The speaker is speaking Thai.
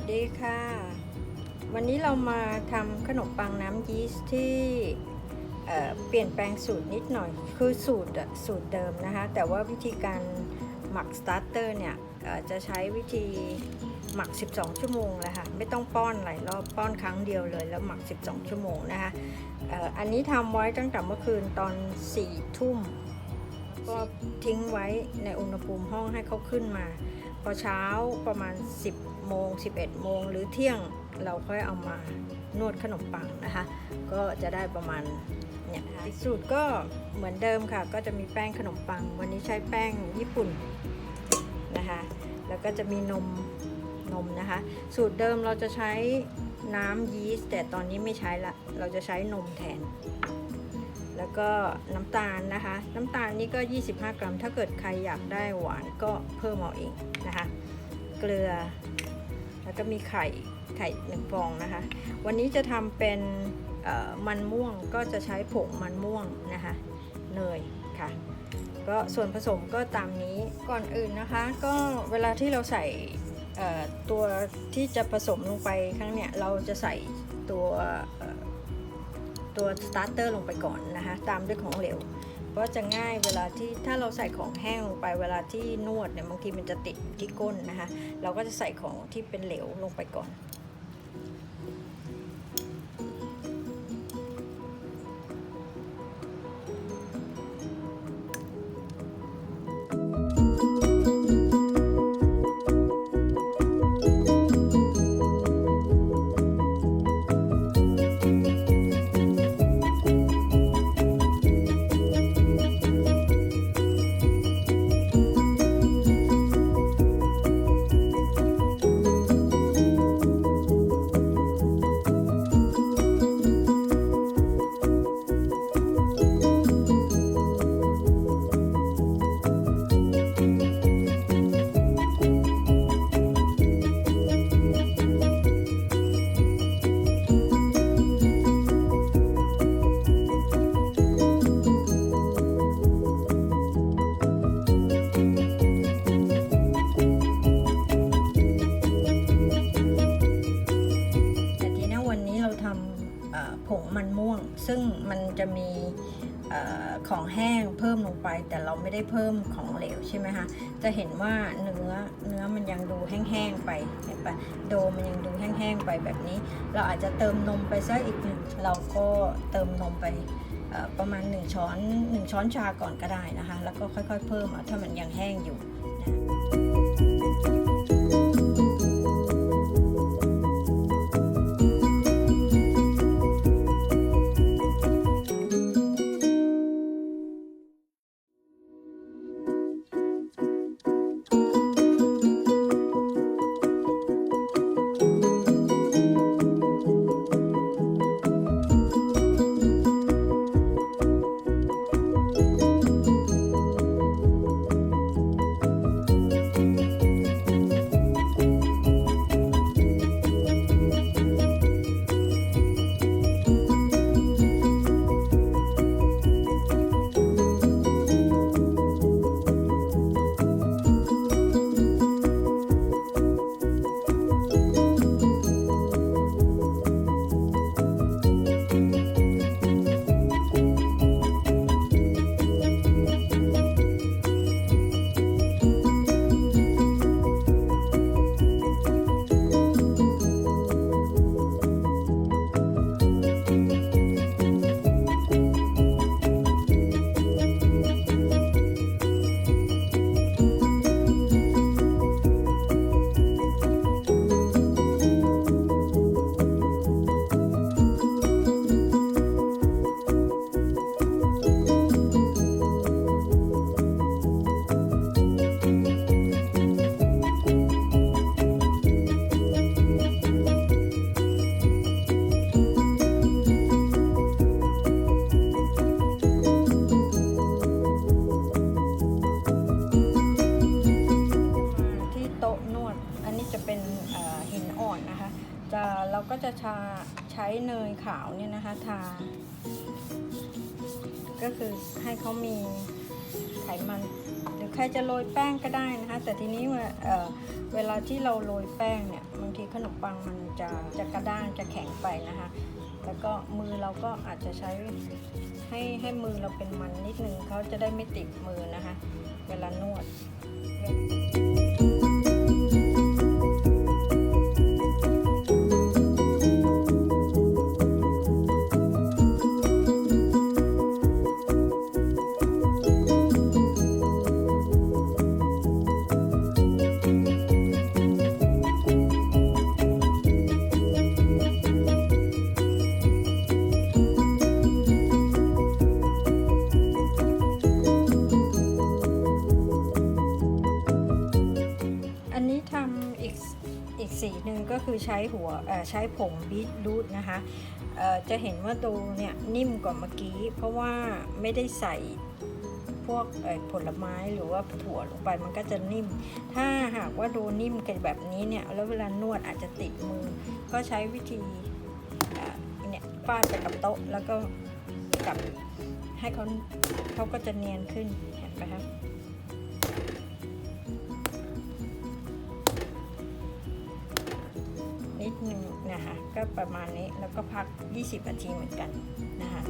สดีค่ะ วันนี้เรามาทำขนมปังน้ำยีสต์ที่เเปลี่ยนแปลงสูตรนิดหน่อย คือสูตรสูตรเดิมนะคะ แต่ว่าวิธีการหมักสตาร์เตอร์เนี่ยจะใช้วิธีหมัก 12 ชั่วโมงเลยค่ะ ไม่ต้องป้อนหลายรอบป้อนครั้งเดียวเลย แล้วหมัก 12 ชั่วโมงนะคะอ่ออันนี้ทำไว้ตั้งแต่เมื่อคืนตอน4ทุ่มก็ทิ้งไว้ในอุณหภูมิห้องให้เขาขึ้นมา พอเช้าประมาณ 10 โมง 11 โมงหรือเที่ยงเราค่อยเอามานวดขนมปังนะคะ ก็จะได้ประมาณเนี่ยนะคะสูตรก็เหมือนเดิมค่ะ ก็จะมีแป้งขนมปัง วันนี้ใช้แป้งญี่ปุ่นนะคะ แล้วก็จะมีนมนมนะคะ สูตรเดิมเราจะใช้น้ำยีสต์แต่ตอนนี้ไม่ใช้ละ เราจะใช้นมแทน แล้วก็น้ำตาลนะคะ น้ำตาลนี่ก็ 25 กรัม ถ้าเกิดใครอยากได้หวานก็เพิ่มเอาเองนะคะ เกลือ แล้วก็มีไข่ไข่หนึ่งฟองนะคะ วันนี้จะทำเป็นมันม่วงก็จะใช้ผงมันม่วงนะคะเนยค่ะ ก็ส่วนผสมก็ตามนี้ก่อนอื่นนะคะ ก็เวลาที่เราใส่ตัวที่จะผสมลงไปครั้งเนี้ยเราจะใส่ตัวตัวสตาร์เตอร์ลงไปก่อนนะคะ ตามด้วยของเหลว เพราะจะง่ายเวลาที่ถ้าเราใส่ของแห้งลงไปเวลาที่นวดเนี่ยบางทีมันจะติดที่ก้นนะคะ เราก็จะใส่ของที่เป็นเหลวลงไปก่อน มันม่วง ซึ่งมันจะมีอของแห้งเพิ่มลงไป แต่เราไม่ได้เพิ่มของเหลวใช่ไหมคะจะเห็นว่าเนื้อเนื้อมันยังดูแห้งๆไปเห็นปะโดมันยังดูแห้งๆไปแบบนี้ เราอาจจะเติมนมไปสักอีกหนึ่งเราก็เติมนมไปประมาณ 1 ช้อน 1 ช้อนชาก่อนก็ได้นะคะ แล้วก็ค่อยๆ เพิ่มเอาถ้ามันยังแห้งอยู่นะ ก็จะชาใช้เนยขาวเนี่ยนะคะทา ก็คือให้เขามีไขมัน หรือใครจะโรยแป้งก็ได้นะคะ แต่ทีนี้เวลาเเวลาที่เราโรยแป้งเนี่ยบางทีขนมปังมันจะจะกระด้างจะแข็งไปนะคะ แล้วก็มือเราก็อาจจะใช้ให้ให้มือเราเป็นมันนิดนึงเขาจะได้ไม่ติดมือนะคะ เวลานวดอั หนึ่งก็คือใช้หัวใช้ผงบีทรูทนะคะจะเห็นว่าดูเนี่ยนิ่มกว่าเมื่อกี้ เพราะว่าไม่ได้ใส่พวกผลไม้หรือว่าถั่วลงไปมันก็จะนิ่ม ถ้าหากว่าดูนิ่มกันแบบนี้เนี่ยแล้วเวลานวดอาจจะติดมือ ก็ใช้วิธีเอ่อเนี่ยฟาดไปกับโต๊ะแล้วก็กับให้เขาเขาก็จะเนียนขึ้นเห็นไหมคะ นิดนึงนะคะ ก็ประมาณนี้แล้วก็พัก 20 นาทีเหมือนกันนะคะ